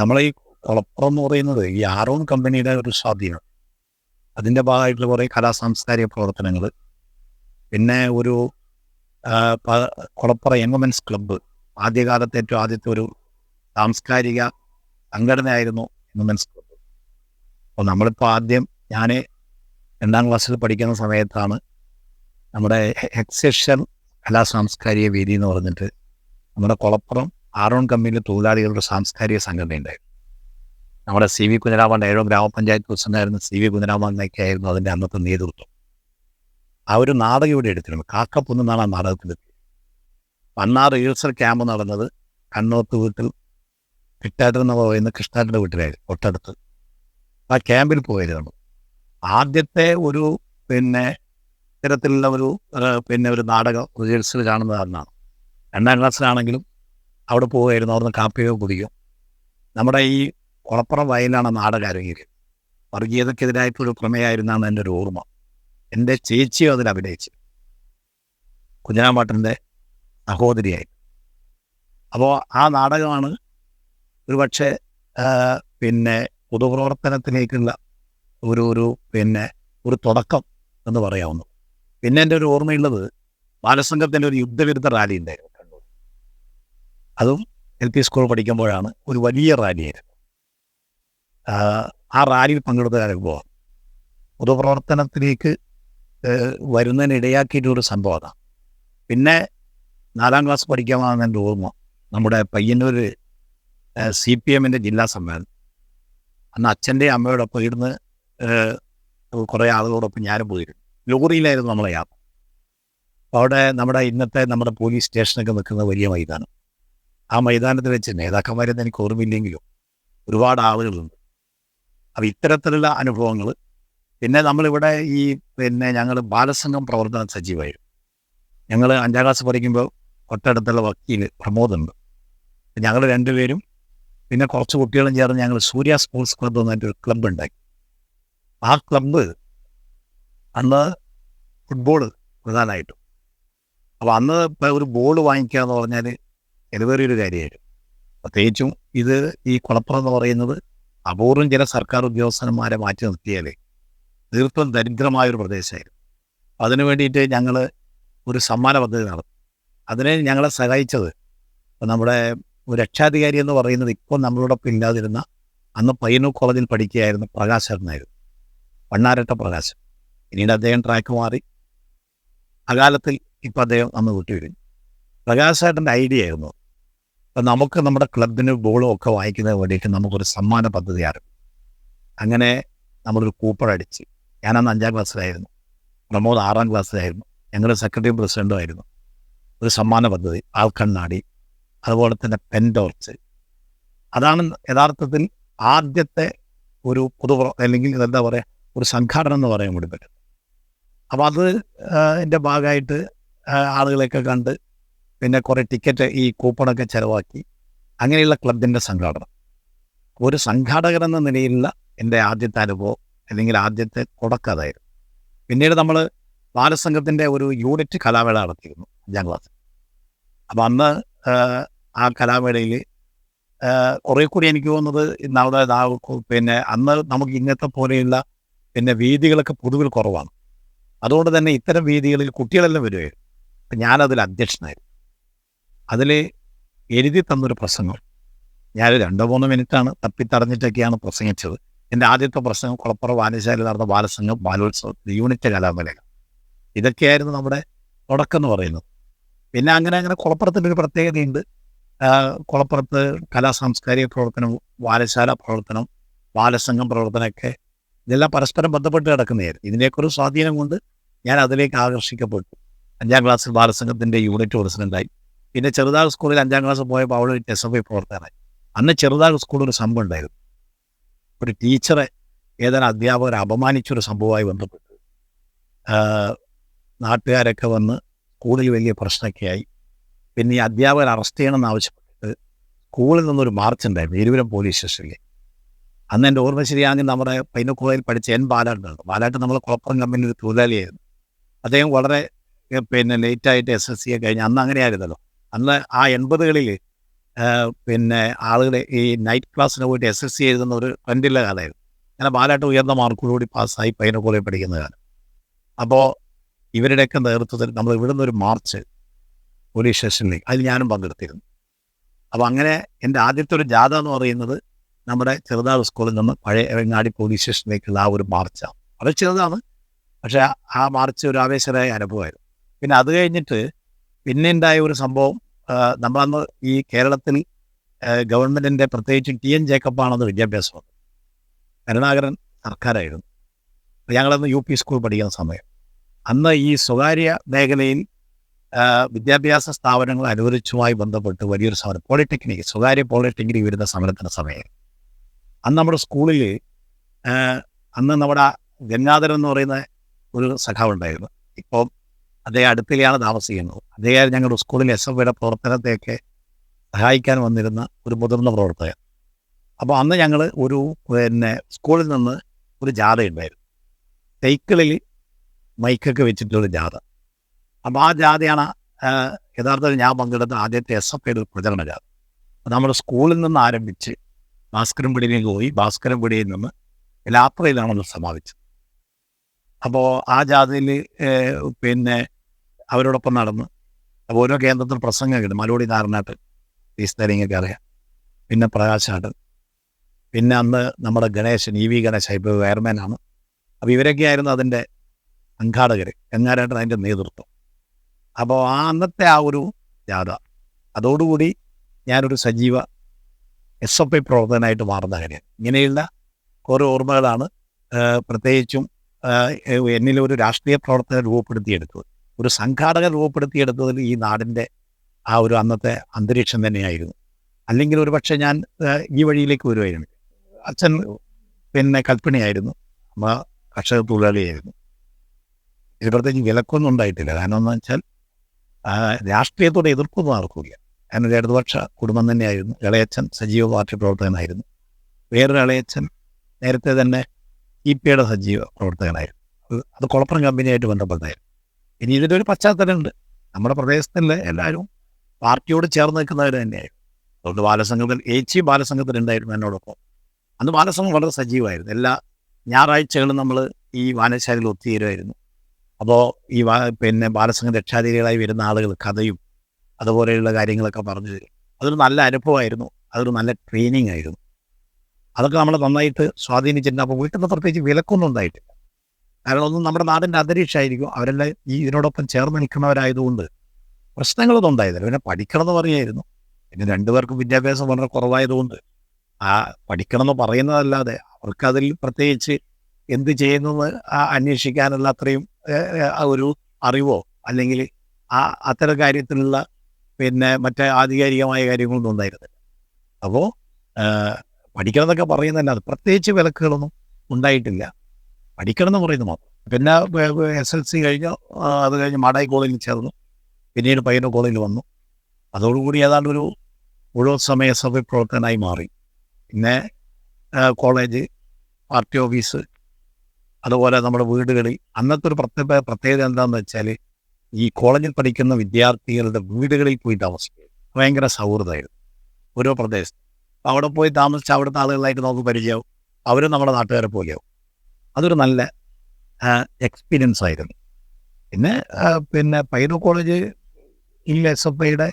നമ്മളെ ഈ കുളപ്പുറം എന്ന് പറയുന്നത് ഈ ആറോൺ കമ്പനിയുടെ ഒരു സ്വാധീനം. അതിന്റെ ഭാഗമായിട്ടുള്ള കുറേ കലാ സാംസ്കാരിക പ്രവർത്തനങ്ങൾ. പിന്നെ ഒരു കുളപ്പുറ യങ്മൻസ് ക്ലബ്ബ് ആദ്യകാലത്തെ ഏറ്റവും ആദ്യത്തെ ഒരു സാംസ്കാരിക സംഘടനയായിരുന്നു യങ്മൻസ് ക്ലബ്ബ് അപ്പോൾ നമ്മളിപ്പോൾ ആദ്യം ഞാൻ രണ്ടാം ക്ലാസ്സിൽ പഠിക്കുന്ന സമയത്താണ് നമ്മുടെ എക്സെഷൻ കലാ സാംസ്കാരിക വേദി എന്ന് പറഞ്ഞിട്ട് നമ്മുടെ കുളപ്പുറം ആറോൺ കമ്പനിയിലെ തൊഴിലാളികളുടെ സാംസ്കാരിക സംഘടനയുണ്ടായിരുന്നു നമ്മുടെ സി വി കുഞ്ഞരാമൻ ഏഴോ ഗ്രാമപഞ്ചായത്ത് പ്രസിഡന്റായിരുന്ന സി വി കുഞ്ഞരാമനൊക്കെ ആയിരുന്നു അതിന്റെ അന്നത്തെ നേതൃത്വം. ആ ഒരു നാടകം ഇവിടെ എടുത്തിരുന്നു. കാക്കപ്പൊന്നാണ് ആ നാടകത്തിൽ അന്ന് ആ റിഹേഴ്സൽ ക്യാമ്പ് നടന്നത് കണ്ണോത്ത് വീട്ടിൽ കിട്ടാട്ടൻ എന്ന് പറയുന്ന കൃഷ്ണാട്ടന്റെ വീട്ടിലായിരുന്നു തൊട്ടടുത്ത്. ആ ക്യാമ്പിൽ പോയിരുന്നു. ആദ്യത്തെ ഒരു പിന്നെ ഇത്തരത്തിലുള്ള ഒരു പിന്നെ ഒരു നാടകം റിഹേഴ്സൽ കാണുന്നതാണ് രണ്ടാം ക്ലാസ്സിലാണെങ്കിലും അവിടെ പോവുമായിരുന്നു അവിടുന്ന് കാപ്പിയോ കുടിക്കും നമ്മുടെ ഈ കുളപ്പുറം വയലാണ് നാടക അരങ്ങേറിയത്. വർഗീയതക്കെതിരായിട്ടൊരു പ്രമേയമായിരുന്നാണ് എന്റെ ഒരു ഓർമ്മ. എന്റെ ചേച്ചിയോ അതിൽ അഭിനയിച്ചു കുഞ്ഞനാമ്പാട്ടന്റെ സഹോദരിയായി. അപ്പോൾ ആ നാടകമാണ് ഒരുപക്ഷെ പിന്നെ പൊതുപ്രവർത്തനത്തിലേക്കുള്ള ഒരു ഒരു പിന്നെ ഒരു തുടക്കം എന്ന് പറയാവുന്നു. പിന്നെ എന്റെ ഒരു ഓർമ്മയുള്ളത് ബാലസംഘത്തിന്റെ ഒരു യുദ്ധവിരുദ്ധ റാലി ഉണ്ടായിരുന്നു അതും എൽ പി സ്കൂൾ പഠിക്കുമ്പോഴാണ് ഒരു വലിയ റാലിയായിരുന്നു ആ, റാലിയിൽ പങ്കെടുത്ത അനുഭവം പൊതുപ്രവർത്തനത്തിലേക്ക് വരുന്നതിനിടയാക്കിയിട്ടൊരു വരുന്നതിന് ഇടയാക്കിയിട്ടൊരു സംഭവം അതാണ് പിന്നെ നാലാം ക്ലാസ് പഠിക്കാമെന്ന് എന്റെ ഓർമ്മ. നമ്മുടെ പയ്യന്നൂർ സി പി എമ്മിന്റെ ജില്ലാ സമ്മേളനം. അന്ന് അച്ഛന്റെയും അമ്മയോടൊപ്പം ഇരുന്ന് കുറേ ആളുകളോടൊപ്പം ഞാനും പോയിരുന്നു. ലോറിയിലായിരുന്നു നമ്മളെ യാത്ര. അവിടെ നമ്മുടെ ഇന്നത്തെ നമ്മുടെ പോലീസ് സ്റ്റേഷനൊക്കെ നിൽക്കുന്ന വലിയ മൈതാനം. ആ മൈതാനത്തിൽ വെച്ച് നേതാക്കന്മാരെന്ന് എനിക്ക് ഓർമ്മയില്ലെങ്കിലും ഒരുപാട് ആളുകളുണ്ട്. അപ്പം ഇത്തരത്തിലുള്ള അനുഭവങ്ങൾ പിന്നെ നമ്മളിവിടെ ഈ പിന്നെ ഞങ്ങൾ ബാലസംഘം പ്രവർത്തന സജീവമായിരുന്നു ഞങ്ങൾ അഞ്ചാം ക്ലാസ് പഠിക്കുമ്പോൾ തൊട്ടടുത്തുള്ള വക്കീൽ പ്രമോദുണ്ട്. ഞങ്ങൾ രണ്ടുപേരും പിന്നെ കുറച്ച് കുട്ടികളും ചേർന്ന് ഞങ്ങൾ സൂര്യ സ്പോർട്സ് ക്ലബ്ബ് എന്നൊരു ക്ലബ്ബ് ഉണ്ടാക്കി. ആ ക്ലബ്ബ് അന്ന് ഫുട്ബോൾ പ്രധാനമായിട്ടും. അപ്പോൾ അന്ന് ഒരു ബോൾ വാങ്ങിക്കുക എന്ന് പറഞ്ഞാൽ ചെലവേറിയൊരു കാര്യമായിരുന്നു. പ്രത്യേകിച്ചും ഇത് ഈ കുളപ്പുറം എന്ന് പറയുന്നത് അപൂർവം ചില സർക്കാർ ഉദ്യോഗസ്ഥന്മാരെ മാറ്റി നിർത്തിയാലേ തീർത്തും ദരിദ്രമായൊരു പ്രദേശമായിരുന്നു. അതിനു വേണ്ടിയിട്ട് ഞങ്ങൾ ഒരു സമ്മാന പദ്ധതി നടത്തി. അതിനെ ഞങ്ങളെ സഹായിച്ചത് നമ്മുടെ ഒരു രക്ഷാധികാരി എന്ന് പറയുന്നത് ഇപ്പോൾ നമ്മളോടൊപ്പം ഇല്ലാതിരുന്ന അന്ന് പയ്യന്നൂർ കോളേജിൽ പഠിക്കുകയായിരുന്ന പ്രകാശനായിരുന്നു വണ്ണാരട്ട പ്രകാശൻ പിന്നീട് അദ്ദേഹം ട്രാക്ക് മാറി. അകാലത്തിൽ ഇപ്പം അദ്ദേഹം അന്ന് വിട്ടുവരും പ്രകാശേട്ടന്റെ ഐഡിയ ആയിരുന്നു നമുക്ക് നമ്മുടെ ക്ലബിന് ബോളും ഒക്കെ വാങ്ങിക്കുന്നതിന് വേണ്ടിയിട്ട് നമുക്കൊരു സമ്മാന പദ്ധതി ആരംഭിക്കും അങ്ങനെ നമ്മളൊരു കൂപ്പൺ അടിച്ച് ഞാനന്ന് അഞ്ചാം ക്ലാസ്സിലായിരുന്നു. പ്രമോദ് ആറാം ക്ലാസ്സിലായിരുന്നു. ഞങ്ങളുടെ സെക്രട്ടറി പ്രസിഡന്റും ആയിരുന്നു. ഒരു സമ്മാന പദ്ധതി ആൽക്കണ്ണാടി അതുപോലെ തന്നെ പെൻ ടോർച്ച്. അതാണ് യഥാർത്ഥത്തിൽ ആദ്യത്തെ ഒരു പൊതു അല്ലെങ്കിൽ എന്താ പറയുക ഒരു സംഘാടനം എന്ന് പറയാൻ കൂടി പറ്റും. അപ്പോൾ അത് എന്റെ ഭാഗമായിട്ട് ആളുകളെയൊക്കെ കണ്ട് പിന്നെ കുറേ ടിക്കറ്റ് ഈ കൂപ്പണൊക്കെ ചിലവാക്കി. അങ്ങനെയുള്ള ക്ലബിന്റെ സംഘാടനം ഒരു സംഘാടകൻ എന്ന നിലയിലുള്ള എന്റെ ആദ്യത്തെ അനുഭവം അല്ലെങ്കിൽ ആദ്യത്തെ കൊടക്കതായിരുന്നു പിന്നീട് നമ്മൾ ബാലസംഘത്തിന്റെ ഒരു യൂണിറ്റ് കലാമേള നടത്തിയിരുന്നു അഞ്ചാം ക്ലാസ് അപ്പം അന്ന് ആ, കലാമേളയിൽ കുറേ കൂടി എനിക്ക് തോന്നുന്നത് നമ്മുടെ പിന്നെ അന്ന് നമുക്ക് ഇന്നത്തെ പോലെയുള്ള പിന്നെ വേദികളൊക്കെ പൊതുവിൽ കുറവാണ്. അതുകൊണ്ട് തന്നെ ഇത്തരം വേദികളിൽ കുട്ടികളെല്ലാം വരുമായിരുന്നു ഞാനതിൽ അധ്യക്ഷനായിരുന്നു. അതിൽ എഴുതി തന്നൊരു പ്രസംഗം. ഞാൻ രണ്ടോ മൂന്നോ മിനിറ്റാണ് തപ്പിത്തടഞ്ഞിട്ടൊക്കെയാണ് പ്രസംഗിച്ചത്. എന്റെ ആദ്യത്തെ പ്രസംഗം കുളപ്പുറ വായനശാലയിൽ നടന്ന ബാലസംഘം ബാലോത്സവം യൂണിറ്റ് കലാമേള ഇതൊക്കെയായിരുന്നു നമ്മുടെ തുടക്കം എന്ന് പറയുന്നത്. പിന്നെ അങ്ങനെ അങ്ങനെ കുളപ്പുറത്തിന്റെ ഒരു പ്രത്യേകതയുണ്ട്. കുളപ്പുറത്ത് കലാ സാംസ്കാരിക പ്രവർത്തനം വായനശാല പ്രവർത്തനം ബാലസംഘം പ്രവർത്തനമൊക്കെ ഇതെല്ലാം പരസ്പരം ബന്ധപ്പെട്ട് കിടക്കുന്നതായിരുന്നു. ഇതിന്റെയൊക്കെ ഒരു സ്വാധീനം കൊണ്ട് ഞാൻ അതിലേക്ക് ആകർഷിക്കപ്പെട്ടു. അഞ്ചാം ക്ലാസ്സിൽ ബാലസംഘത്തിന്റെ യൂണിറ്റ് പ്രസിഡന്റായി പിന്നെ ചെറുതാൾ സ്കൂളിൽ അഞ്ചാം ക്ലാസ് പോയപ്പോൾ അവൾ എസ് എഫ് ഐ പ്രവർത്തകനായി. അന്ന് ചെറുതാൾ സ്കൂളിൽ ഒരു സംഭവം ഉണ്ടായിരുന്നു. ഒരു ടീച്ചറെ ഏതാനും അധ്യാപകരെ അപമാനിച്ചൊരു സംഭവമായി ബന്ധപ്പെട്ട്. നാട്ടുകാരൊക്കെ വന്ന് സ്കൂളിൽ വലിയ പ്രശ്നമൊക്കെയായി. പിന്നെ ഈ അധ്യാപകർ അറസ്റ്റ് ചെയ്യണമെന്ന് ആവശ്യപ്പെട്ടിട്ട് സ്കൂളിൽ നിന്നൊരു മാർച്ച് ഉണ്ടായിരുന്നു ഇരുവരും പോലീസ് സ്റ്റേഷനിൽ അന്ന് എന്റെ ഓർമ്മ ശരിയാണെങ്കിൽ നമ്മുടെ പൈനക്കോയിൽ പഠിച്ച എൻ ബാലാട്ടുണ്ട് ബാലാട്ട് നമ്മൾ കുളപ്പുറം കമ്പനിയിൽ തൊഴിലാളിയായിരുന്നു. അദ്ദേഹം വളരെ പിന്നെ ലേറ്റായിട്ട് എസ് എസ് സിയെ കഴിഞ്ഞ് അന്ന് അങ്ങനെയായിരുന്നല്ലോ. അന്ന് ആ എൺപതുകളിൽ പിന്നെ ആളുകൾ ഈ നൈറ്റ് ക്ലാസ്സിന് പോയിട്ട് എസ് എസ് സി എഴുതുന്ന ഒരു ട്രെൻഡുള്ള കാലമായിരുന്നു. അങ്ങനെ ബാലായിട്ട് ഉയർന്ന മാർക്കോടുകൂടി പാസ്സായി പയ്യനെ പോലെ പഠിക്കുന്ന കാലം. അപ്പോൾ ഇവരുടെയൊക്കെ നേതൃത്വത്തിൽ നമ്മൾ ഇവിടുന്ന് ഒരു മാർച്ച് പോലീസ് സ്റ്റേഷനിലേക്ക് അതിൽ ഞാനും പങ്കെടുത്തിരുന്നു. അപ്പോൾ അങ്ങനെ എന്റെ ആദ്യത്തെ ഒരു ജാഥ എന്ന് പറയുന്നത് നമ്മുടെ ചെറുതാട് സ്കൂളിൽ നിന്ന് പഴയ എങ്ങാടി പോലീസ് സ്റ്റേഷനിലേക്കുള്ള ആ ഒരു മാർച്ചാണ് വളരെ ചെറുതാണ് പക്ഷേ ആ മാർച്ച് ഒരു ആവേശകരമായ അനുഭവമായിരുന്നു. പിന്നെ അത് കഴിഞ്ഞിട്ട് പിന്നെ ഉണ്ടായ ഒരു സംഭവം നമ്മളന്ന് ഈ കേരളത്തിൽ ഗവൺമെന്റിന്റെ പ്രത്യേകിച്ച് ടി എൻ ജേക്കബാണെന്ന് വിദ്യാഭ്യാസം വന്നു കരുണാകരൻ സർക്കാരായിരുന്നു. ഞങ്ങളന്ന് യു പി സ്കൂൾ പഠിക്കുന്ന സമയം. അന്ന് ഈ സ്വകാര്യ മേഖലയിൽ വിദ്യാഭ്യാസ സ്ഥാപനങ്ങൾ അനുവദിച്ചുമായി ബന്ധപ്പെട്ട് വലിയൊരു സമരം പോളിടെക്നിക് സ്വകാര്യ പോളിടെക്നിക് വരുന്ന സമരത്തിന്റെ സമയം അന്ന് നമ്മുടെ സ്കൂളിൽ അന്ന് നമ്മുടെ ഗംഗാധരൻ എന്ന് പറയുന്ന ഒരു സഖാവുണ്ടായിരുന്നു. ഇപ്പോൾ അദ്ദേഹം അടുത്തിലെയാണ് താമസിക്കുന്നത്. അദ്ദേഹം ഞങ്ങളുടെ സ്കൂളിൽ എസ് എഫ് പ്രവർത്തനത്തെയൊക്കെ സഹായിക്കാൻ വന്നിരുന്ന ഒരു മുതിർന്ന പ്രവർത്തകൻ. അപ്പോൾ അന്ന് ഞങ്ങൾ ഒരു പിന്നെ സ്കൂളിൽ നിന്ന് ഒരു ജാഥ ഉണ്ടായിരുന്നു. സൈക്കിളിൽ മൈക്കൊക്കെ വെച്ചിട്ടുള്ള ജാഥ. അപ്പോൾ ആ ജാഥയാണ് യഥാർത്ഥത്തിൽ ഞാൻ പങ്കെടുത്ത ആദ്യത്തെ എസ് എഫ് ഐയുടെ ഒരു പ്രചരണ ജാഥ. നമ്മുടെ സ്കൂളിൽ നിന്ന് ആരംഭിച്ച് ഭാസ്കരൻപിടിയിലേക്ക് പോയി. ഭാസ്കരൻപിടിയിൽ നിന്ന് ലാത്രയിലാണ് നമ്മൾ സമാപിച്ചത്. അപ്പോൾ ആ ജാഥയിൽ പിന്നെ അവരോടൊപ്പം നടന്ന് അപ്പോൾ ഓരോ കേന്ദ്രത്തിൽ പ്രസംഗം കിട്ടും മലോടി നാരനാട്ട് ഈസ്തരിങ്ങൊക്കെ അറിയാം. പിന്നെ പ്രകാശാട്ട്. പിന്നെ അന്ന് നമ്മുടെ ഗണേശൻ ഇ വി ഗണേശ് ഇപ്പോൾ വയർമാനാണ്. അപ്പോൾ ഇവരൊക്കെ ആയിരുന്നു അതിന്റെ സംഘാടകർ എങ്ങാരായിട്ട് അതിന്റെ നേതൃത്വം. അപ്പോൾ ആ അന്നത്തെ ആ ഒരു ജാഥ. അതോടുകൂടി ഞാനൊരു സജീവ എസ് എഫ് ഐ പ്രവർത്തകനായിട്ട് മാറുന്ന കാര്യം. ഇങ്ങനെയുള്ള കുറേ ഓർമ്മകളാണ് പ്രത്യേകിച്ചും എന്നിലൊരു രാഷ്ട്രീയ പ്രവർത്തനം രൂപപ്പെടുത്തിയെടുത്തത്. ഒരു സംഘാടകർ രൂപപ്പെടുത്തിയെടുത്തതിൽ ഈ നാടിന്റെ ആ ഒരു അന്നത്തെ അന്തരീക്ഷം തന്നെയായിരുന്നു. അല്ലെങ്കിൽ ഒരു പക്ഷേ ഞാൻ ഈ വഴിയിലേക്ക് വരുമായിരുന്നു അച്ഛൻ പിന്നെ കൽപ്പണിയായിരുന്നു. അമ്മ കർഷക തൊഴിലാളിയായിരുന്നു. ഇത് പ്രത്യേകിച്ച് വിലക്കൊന്നും ഉണ്ടായിട്ടില്ല. കാരണം എന്ന് വെച്ചാൽ രാഷ്ട്രീയത്തോടെ എതിർപ്പൊന്നും ആർക്കില്ല കാരണം ഇടതുപക്ഷ കുടുംബം തന്നെയായിരുന്നു. ഇളയച്ചൻ സജീവ പാർട്ടി പ്രവർത്തകനായിരുന്നു. വേറൊരു ഇളയച്ചൻ നേരത്തെ തന്നെ ഇ പിയുടെ സജീവ പ്രവർത്തകനായിരുന്നു. അത് കുളപ്പുറം കമ്പനിയായിട്ട് ബന്ധപ്പെട്ടായിരുന്നു. ഇനി ഇതിന്റെ ഒരു പശ്ചാത്തലമുണ്ട്. നമ്മുടെ പ്രദേശത്തുള്ള എല്ലാവരും പാർട്ടിയോട് ചേർന്ന് നിൽക്കുന്നവർ തന്നെയായിരുന്നു. അതുകൊണ്ട് ബാലസംഘത്തിൽ ഏച്ചി ബാലസംഘത്തിലുണ്ടായിരുന്നു എന്നോടൊപ്പം. അന്ന് ബാലസംഘം വളരെ സജീവമായിരുന്നു. എല്ലാ ഞായറാഴ്ചകളും നമ്മൾ ഈ വായനശാലയിൽ ഒത്തുചേരുമായിരുന്നു. അപ്പോൾ ഈ പിന്നെ ബാലസംഘ രക്ഷാധികാരികളായി വരുന്ന ആളുകൾ കഥയും അതുപോലെയുള്ള കാര്യങ്ങളൊക്കെ പറഞ്ഞു തരും. അതൊരു നല്ല അനുഭവമായിരുന്നു. അതൊരു നല്ല ട്രെയിനിങ് ആയിരുന്നു. അതൊക്കെ നമ്മൾ നന്നായിട്ട് സ്വാധീനിച്ചിട്ടുണ്ട്. അപ്പോൾ വീട്ടിൽ നിന്ന് പ്രത്യേകിച്ച് വിലക്കൊന്നും ഉണ്ടായിട്ടില്ല. കാരണം ഒന്നും നമ്മുടെ നാടിന്റെ അന്തരീക്ഷമായിരിക്കും. അവരെല്ലാം ഈ ഇതിനോടൊപ്പം ചേർന്ന് നിൽക്കുന്നവരായതുകൊണ്ട് പ്രശ്നങ്ങളൊന്നും ഉണ്ടായതില്ല പിന്നെ പഠിക്കണം എന്ന് പറയായിരുന്നു പിന്നെ രണ്ടുപേർക്കും വിദ്യാഭ്യാസം വളരെ കുറവായതുകൊണ്ട് ആ പഠിക്കണം എന്ന് പറയുന്നതല്ലാതെ അവർക്കതിൽ പ്രത്യേകിച്ച് എന്ത് ചെയ്യുന്നത് ആ അന്വേഷിക്കാനുള്ള അത്രയും ഒരു അറിവോ? അല്ലെങ്കിൽ ആ അത്തരം കാര്യത്തിലുള്ള പിന്നെ മറ്റേ ആധികാരികമായ കാര്യങ്ങളൊന്നും ഉണ്ടായിരുന്നില്ല. അപ്പോൾ പഠിക്കണം എന്നൊക്കെ പറയുന്നതല്ലാതെ പ്രത്യേകിച്ച് വിലക്കുകളൊന്നും ഉണ്ടായിട്ടില്ല. പഠിക്കണം എന്ന് പറയുന്നത് മാത്രം. പിന്നെ എസ് എൽ സി കഴിഞ്ഞ്. അത് കഴിഞ്ഞ് മാടായി കോളേജിൽ ചേർന്നു. പിന്നീട് പയ്യന്നൂർ കോളേജിൽ വന്നു. അതോടുകൂടി ഏതാണ്ട് ഒരു മുഴുവൻ സമയ സഭ പ്രവർത്തകനായി മാറി. പിന്നെ കോളേജ് പാർട്ടി ഓഫീസ് അതുപോലെ നമ്മുടെ വീടുകളിൽ. അന്നത്തെ ഒരു പ്രത്യേക പ്രത്യേകത എന്താണെന്ന് വെച്ചാൽ ഈ കോളേജിൽ പഠിക്കുന്ന വിദ്യാർത്ഥികളുടെ വീടുകളിൽ പോയി താമസിക്കുക. ഭയങ്കര സൗഹൃദമായിരുന്നു. ഓരോ പ്രദേശത്ത്. അവിടെ പോയി താമസിച്ച് അവിടുത്തെ ആളുകളായിട്ട് നമുക്ക് പരിചയമാവും അവരും നമ്മുടെ നാട്ടുകാരെ പോലെയാവും. അതൊരു നല്ല എക്സ്പീരിയൻസ് ആയിരുന്നു. പിന്നെ പിന്നെ പൈനോ കോളേജ് ഈ എസ് എഫ് ഐയുടെ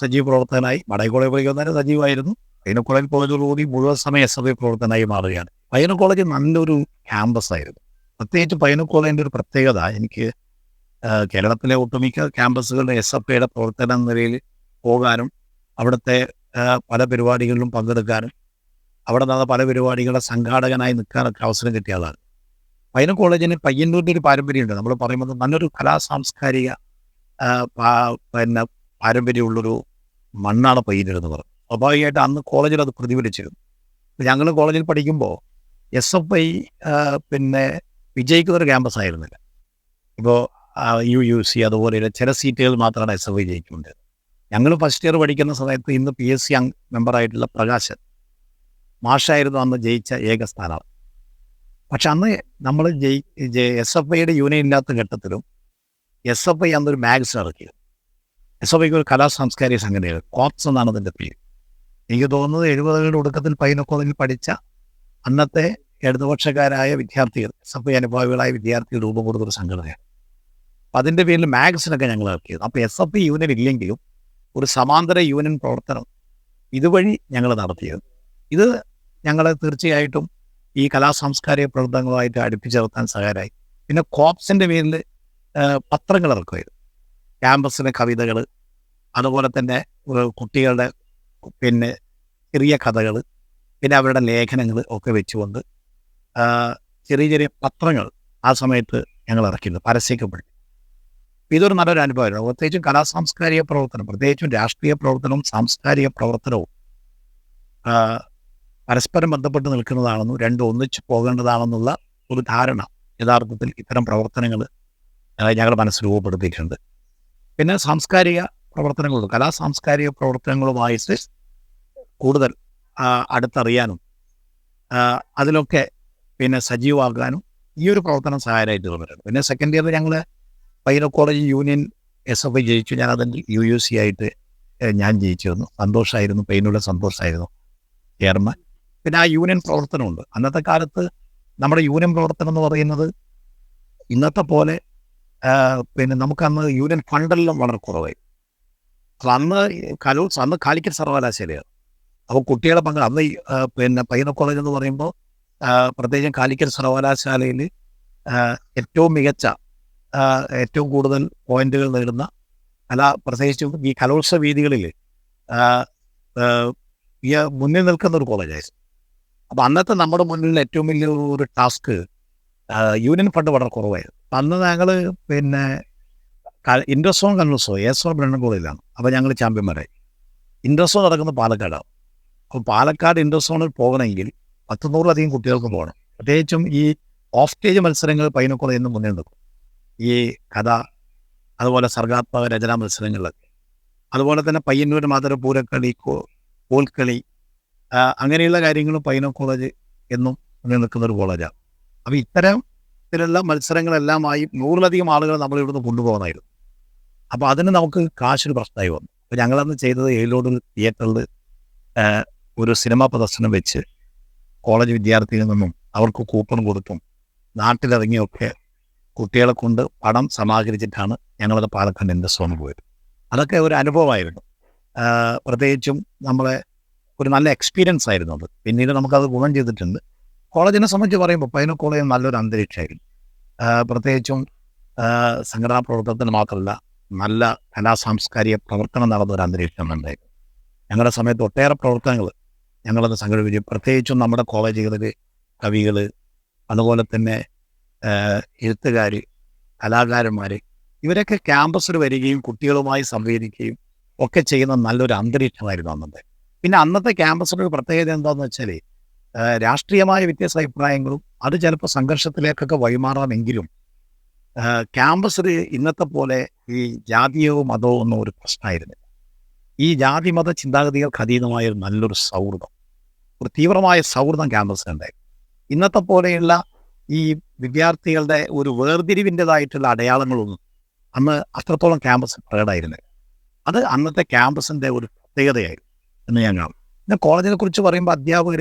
സജീവ പ്രവർത്തകനായി മടൈ കോളേജ് പഠിക്കുന്നതിന് സജീവമായിരുന്നു. പൈനോ കോളേജ് കോളേജോടുകൂടി മുഴുവൻ സമയം എസ് എഫ് ഐ പ്രവർത്തകനായി മാറുകയാണ്. പൈനോ കോളേജ് നല്ലൊരു ക്യാമ്പസ് ആയിരുന്നു. പ്രത്യേകിച്ച് പൈനോ കോളേജിന്റെ ഒരു പ്രത്യേകത എനിക്ക് കേരളത്തിലെ ഒട്ടുമിക്ക ക്യാമ്പസുകളുടെ എസ് എഫ് ഐയുടെ പ്രവർത്തന നിലയിൽ പോകാനും അവിടുത്തെ പല പരിപാടികളിലും പങ്കെടുക്കാനും അവിടെ നടന്ന പല പരിപാടികളുടെ സംഘാടകനായി നിൽക്കാനൊക്കെ അവസരം കിട്ടിയ ആളാണ്. പയ്യന്നൂർ കോളേജിന് പയ്യന്നൂരിന്റെ ഒരു പാരമ്പര്യമുണ്ട്. നമ്മൾ പറയുമ്പോൾ നല്ലൊരു കലാ സാംസ്കാരിക പിന്നെ പാരമ്പര്യമുള്ളൊരു മണ്ണാണ് പയ്യന്നൂർ എന്ന് പറയുന്നത്. സ്വാഭാവികമായിട്ട് അന്ന് കോളേജിൽ അത് പ്രതിഫലിച്ചിരുന്നു. ഞങ്ങൾ കോളേജിൽ പഠിക്കുമ്പോൾ എസ് എഫ് ഐ പിന്നെ വിജയിക്കുന്ന ഒരു ക്യാമ്പസ് ആയിരുന്നില്ല. ഇപ്പോൾ യു യു സി അതുപോലെയുള്ള ചില സീറ്റുകൾ മാത്രമാണ് എസ് എഫ് ഐ ജയിക്കുന്നുണ്ട്. ഞങ്ങൾ ഫസ്റ്റ് ഇയർ പഠിക്കുന്ന സമയത്ത് ഇന്ന് പി എസ് സി മെമ്പറായിട്ടുള്ള പ്രകാശൻ മാഷായിരുന്നു അന്ന് ജയിച്ച ഏക സ്ഥാനാർത്ഥി. പക്ഷെ അന്ന് നമ്മൾ ജയി എസ് എഫ് ഐയുടെ യൂണിയൻ ഇല്ലാത്ത ഘട്ടത്തിലും എസ് എഫ് ഐ അന്നൊരു മാഗസിൻ ഇറക്കി. എസ് എഫ് ഐക്ക് ഒരു കലാ സാംസ്കാരിക സംഘടനകൾ കോപ്സ് എന്നാണ് അതിന്റെ പേര്. എനിക്ക് തോന്നുന്നത് എഴുപതുകളുടെ ഒടുക്കത്തിൽ പൈനക്കോളേജിൽ പഠിച്ച അന്നത്തെ ഇടതുപക്ഷക്കാരായ വിദ്യാർത്ഥികൾ എസ് എഫ് ഐ അനുഭാവികളായ വിദ്യാർത്ഥികൾ രൂപം കൊടുത്തൊരു സംഘടനയാണ്. അപ്പം അതിന്റെ പേരിൽ മാഗസിനൊക്കെ ഞങ്ങൾ ഇറക്കിയത്. അപ്പോൾ എസ് എഫ് ഐ യൂണിയൻ ഇല്ലെങ്കിലും ഒരു സമാന്തര യൂണിയൻ പ്രവർത്തനം ഇതുവഴി ഞങ്ങൾ നടത്തിയത്. ഇത് ഞങ്ങളെ തീർച്ചയായിട്ടും ഈ കലാ സാംസ്കാരിക പ്രവർത്തനങ്ങളുമായിട്ട് അടുപ്പിച്ചേർത്താൻ സഹായമായി പിന്നെ കോപ്സിന്റെ പേരിൽ പത്രങ്ങൾ ഇറക്കുമായിരുന്നു. ക്യാമ്പസിലെ കവിതകൾ അതുപോലെ തന്നെ കുട്ടികളുടെ പിന്നെ ചെറിയ കഥകൾ പിന്നെ അവരുടെ ലേഖനങ്ങൾ ഒക്കെ വെച്ചുകൊണ്ട് ചെറിയ ചെറിയ പത്രങ്ങൾ ആ സമയത്ത് ഞങ്ങൾ ഇറക്കിയിരുന്നു പരസ്യക്കപ്പെടുത്തി ഇതൊരു നല്ലൊരു അനുഭവമായിരുന്നു. പ്രത്യേകിച്ചും കലാ സാംസ്കാരിക പ്രവർത്തനം പ്രത്യേകിച്ചും രാഷ്ട്രീയ പ്രവർത്തനവും സാംസ്കാരിക പ്രവർത്തനവും പരസ്പരം ബന്ധപ്പെട്ട് നിൽക്കുന്നതാണെന്നും രണ്ടും ഒന്നിച്ച് പോകേണ്ടതാണെന്നുള്ള ഒരു ധാരണ യഥാർത്ഥത്തിൽ ഇത്തരം പ്രവർത്തനങ്ങൾ ഞങ്ങളുടെ മനസ്സ് രൂപപ്പെടുത്തിയിട്ടുണ്ട്. പിന്നെ സാംസ്കാരിക പ്രവർത്തനങ്ങളും കലാ സാംസ്കാരിക പ്രവർത്തനങ്ങളുമായിട്ട് കൂടുതൽ അടുത്തറിയാനും അതിലൊക്കെ പിന്നെ സജീവമാക്കാനും ഈ ഒരു പ്രവർത്തനം സഹായമായിട്ട് തോന്നിയിട്ടുണ്ട് പിന്നെ സെക്കൻഡ് ഇയർ ഞങ്ങൾ college union S F I ജയിച്ചു. ഞാൻ അതിൽ യു യു സി ആയിട്ട് ഞാൻ ജയിച്ചിരുന്നു. സന്തോഷമായിരുന്നു പെയിനുള്ള സന്തോഷമായിരുന്നു ചെയർമാൻ. പിന്നെ ആ യൂണിയൻ പ്രവർത്തനമുണ്ട്. അന്നത്തെ കാലത്ത് നമ്മുടെ യൂണിയൻ പ്രവർത്തനം എന്ന് പറയുന്നത് ഇന്നത്തെ പോലെ പിന്നെ നമുക്കന്ന് യൂണിയൻ ഫണ്ടെല്ലാം വളരെ കുറവായി. അന്ന് കലോത്സവം അന്ന് കാലിക്കറ്റ് സർവകലാശാലയാണ്. അപ്പോൾ കുട്ടികളെ പങ്ക് അന്ന് പിന്നെ പയ്യന കോളേജ് എന്ന് പറയുമ്പോൾ പ്രത്യേകിച്ചും കാലിക്കറ്റ് സർവകലാശാലയിൽ ഏറ്റവും മികച്ച ഏറ്റവും കൂടുതൽ പോയിന്റുകൾ നേടുന്ന കലാ പ്രത്യേകിച്ചും ഈ കലോത്സവ ഈ മുന്നിൽ നിൽക്കുന്ന ഒരു കോളേജായിരുന്നു. അപ്പോൾ അന്നത്തെ നമ്മുടെ മുന്നിലുള്ള ഏറ്റവും വലിയ ഒരു ടാസ്ക് യൂണിയൻ ഫണ്ട് വളരെ കുറവായിരുന്നു. അപ്പം അന്ന് ഞങ്ങൾ പിന്നെ ഇൻഡസോ കൺവേഴ്സോ എസ് ഓ ബ്രണ്ണൻ കോളേജിലാണ് അപ്പോൾ ഞങ്ങൾ ചാമ്പ്യന്മാരായി. ഇൻഡസ്ട്രോ നടക്കുന്നത് പാലക്കാടാണ്. അപ്പോൾ പാലക്കാട് ഇൻഡസോണിൽ പോകണമെങ്കിൽ പത്ത് നൂറിലധികം കുട്ടികൾക്ക് പോകണം. പ്രത്യേകിച്ചും ഈ ഓഫ് സ്റ്റേജ് മത്സരങ്ങൾ പൈനക്കോളയിൽ എന്ന് മുന്നിൽ നിൽക്കും ഈ കഥ അതുപോലെ സർഗാത്മക രചനാ മത്സരങ്ങളിലൊക്കെ. അതുപോലെ തന്നെ പയ്യന്നൂർ മാതൃ പൂരക്കളി കോൽക്കളി അങ്ങനെയുള്ള കാര്യങ്ങളും പൈന കോളേജ് എന്നും നിൽക്കുന്ന ഒരു കോളേജാണ് അപ്പോൾ ഇത്തരത്തിലുള്ള മത്സരങ്ങളെല്ലാമായി നൂറിലധികം ആളുകൾ നമ്മൾ ഇവിടുന്ന് കൊണ്ടുപോകുന്നതായിരുന്നു അപ്പോൾ അതിന് നമുക്ക് കാശൊരു പ്രശ്നമായി വന്നു. അപ്പോൾ ഞങ്ങളന്ന് ചെയ്തത് ഏലോട് തിയേറ്ററിൽ ഒരു സിനിമാ പ്രദർശനം വെച്ച് കോളേജ് വിദ്യാർത്ഥികളിൽ നിന്നും അവർക്ക് കൂപ്പൺ കൊടുത്തും നാട്ടിലിറങ്ങിയൊക്കെ കുട്ടികളെ കൊണ്ട് പണം സമാഹരിച്ചിട്ടാണ് ഞങ്ങളത് പാലക്കാട് ഇൻഡസ്ട്രോന്ന് പോയത്. അതൊക്കെ ഒരു അനുഭവമായിരുന്നു. പ്രത്യേകിച്ചും നമ്മളെ ഒരു നല്ല എക്സ്പീരിയൻസ് ആയിരുന്നു അത്. പിന്നീട് നമുക്കത് ഗുണം ചെയ്തിട്ടുണ്ട്. കോളേജിനെ സംബന്ധിച്ച് പറയുമ്പോൾ പൈന കോളേജ് നല്ലൊരു അന്തരീക്ഷമായിരുന്നു. പ്രത്യേകിച്ചും സംഘടനാ പ്രവർത്തനത്തിന് മാത്രമല്ല നല്ല കലാ സാംസ്കാരിക പ്രവർത്തനം നടന്ന ഒരു അന്തരീക്ഷം ഉണ്ടായിരുന്നു. ഞങ്ങളുടെ സമയത്ത് ഒട്ടേറെ പ്രവർത്തനങ്ങൾ ഞങ്ങളത് സംഘടിപ്പിച്ചു. പ്രത്യേകിച്ചും നമ്മുടെ കോളേജുകളിൽ കവികൾ അതുപോലെ തന്നെ എഴുത്തുകാർ കലാകാരന്മാർ ഇവരൊക്കെ ക്യാമ്പസിൽ വരികയും കുട്ടികളുമായി സംവേദിക്കുകയും ഒക്കെ ചെയ്യുന്ന നല്ലൊരു അന്തരീക്ഷമായിരുന്നു അന്നത്തെ. പിന്നെ അന്നത്തെ ക്യാമ്പസിന്റെ ഒരു പ്രത്യേകത എന്താണെന്ന് വെച്ചാൽ രാഷ്ട്രീയമായ വ്യത്യസ്ത അഭിപ്രായങ്ങളും അത് ചിലപ്പോൾ സംഘർഷത്തിലേക്കൊക്കെ വഴിമാറാമെങ്കിലും ക്യാമ്പസിൽ ഇന്നത്തെ പോലെ ഈ ജാതിയോ മതമോ ഒന്നും ഒരു പ്രശ്നമായിരുന്നില്ല ഈ ജാതി മത ചിന്താഗതികൾക്ക് അതീതമായ ഒരു നല്ലൊരു സൗഹൃദം ഒരു തീവ്രമായ സൗഹൃദം ക്യാമ്പസിലുണ്ടായിരുന്നു ഇന്നത്തെ പോലെയുള്ള ഈ വിദ്യാർത്ഥികളുടെ ഒരു വേർതിരിവിന്റെതായിട്ടുള്ള അടയാളങ്ങളൊന്നും അന്ന് അത്രത്തോളം ക്യാമ്പസ് പ്രകടമായിരുന്നില്ല. അത് അന്നത്തെ ക്യാമ്പസിന്റെ ഒരു പ്രത്യേകതയായിരുന്നു. എന്ന് ഞാൻ കാണും. പിന്നെ കോളേജിനെ കുറിച്ച് പറയുമ്പോൾ അധ്യാപകർ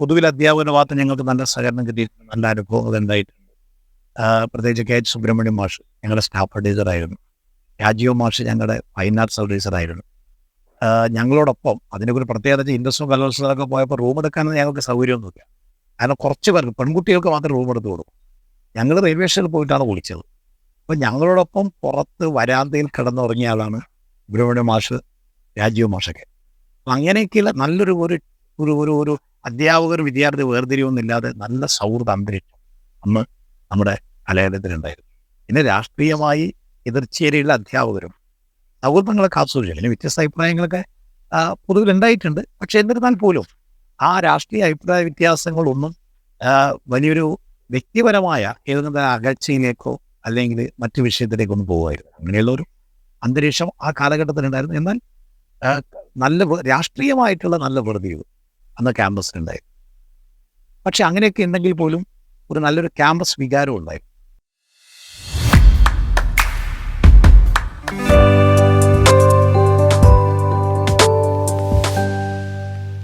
പൊതുവിൽ അധ്യാപകരുടെ ഭാഗത്ത് ഞങ്ങൾക്ക് നല്ല സഹകരണം കിട്ടിയിട്ടുണ്ട്. നല്ല അനുഭവങ്ങൾ ഉണ്ടായിട്ടുണ്ട് പ്രത്യേകിച്ച് കെ എച്ച് സുബ്രഹ്മണ്യം മാഷ് ഞങ്ങളുടെ സ്റ്റാഫ് അഡ്വൈസറായിരുന്നു രാജീവ് മാഷ് ഞങ്ങളുടെ ഫൈൻ ആർട്സ് അഡ്വൈസറായിരുന്നു ഞങ്ങളോടൊപ്പം അതിനെ കുറിച്ച് പ്രത്യേകത ഇൻഡസ്ട്രിയൽ കലോത്സവമൊക്കെ പോയപ്പോൾ റൂം എടുക്കാനൊന്നും ഞങ്ങൾക്ക് സൗകര്യമൊന്നുമില്ല. കാരണം കുറച്ച് പേർക്ക് പെൺകുട്ടികൾക്ക് മാത്രം റൂം എടുത്ത് കൊടുക്കും. ഞങ്ങൾ റെയിൽവേ സ്റ്റേഷനിൽ പോയിട്ടാണ് വിളിച്ചത്. അപ്പം ഞങ്ങളോടൊപ്പം പുറത്ത് വരാന്തയിൽ കിടന്നുറങ്ങിയ ആളാണ് സുബ്രഹ്മണ്യ മാഷ് രാജീവ് മാഷൊക്കെ. അങ്ങനെയൊക്കെയുള്ള നല്ലൊരു ഒരു ഒരു ഒരു ഒരു അധ്യാപകർ വിദ്യാർത്ഥി വേർതിരിവൊന്നുമില്ലാതെ നല്ല സൗഹൃദ അന്തരീക്ഷം അന്ന് നമ്മുടെ കലാലയത്തിലുണ്ടായിരുന്നു. പിന്നെ രാഷ്ട്രീയമായി എതിർച്ചേരിയുള്ള അധ്യാപകരും സൗഹൃദങ്ങളൊക്കെ ആസ്വദിച്ചു. പിന്നെ വ്യത്യസ്ത അഭിപ്രായങ്ങളൊക്കെ പൊതുവിൽ ഉണ്ടായിട്ടുണ്ട്. പക്ഷെ എന്നിരുന്നാൽ പോലും ആ രാഷ്ട്രീയ അഭിപ്രായ വ്യത്യാസങ്ങളൊന്നും വലിയൊരു വ്യക്തിപരമായ ഏതെങ്കിലും അകൽച്ചയിലേക്കോ അല്ലെങ്കിൽ മറ്റു വിഷയത്തിലേക്കൊന്നും പോകുമായിരുന്നു അങ്ങനെയുള്ള ഒരു അന്തരീക്ഷം ആ കാലഘട്ടത്തിലുണ്ടായിരുന്നു. എന്നാൽ ആ, നല്ല രാഷ്ട്രീയമായിട്ടുള്ള നല്ല വെറുതെയും അന്ന് ക്യാമ്പസിനുണ്ടായിരുന്നു പക്ഷെ അങ്ങനെയൊക്കെ ഉണ്ടെങ്കിൽ പോലും ഒരു നല്ലൊരു ക്യാമ്പസ് വികാരം ഉണ്ടായിരുന്നു.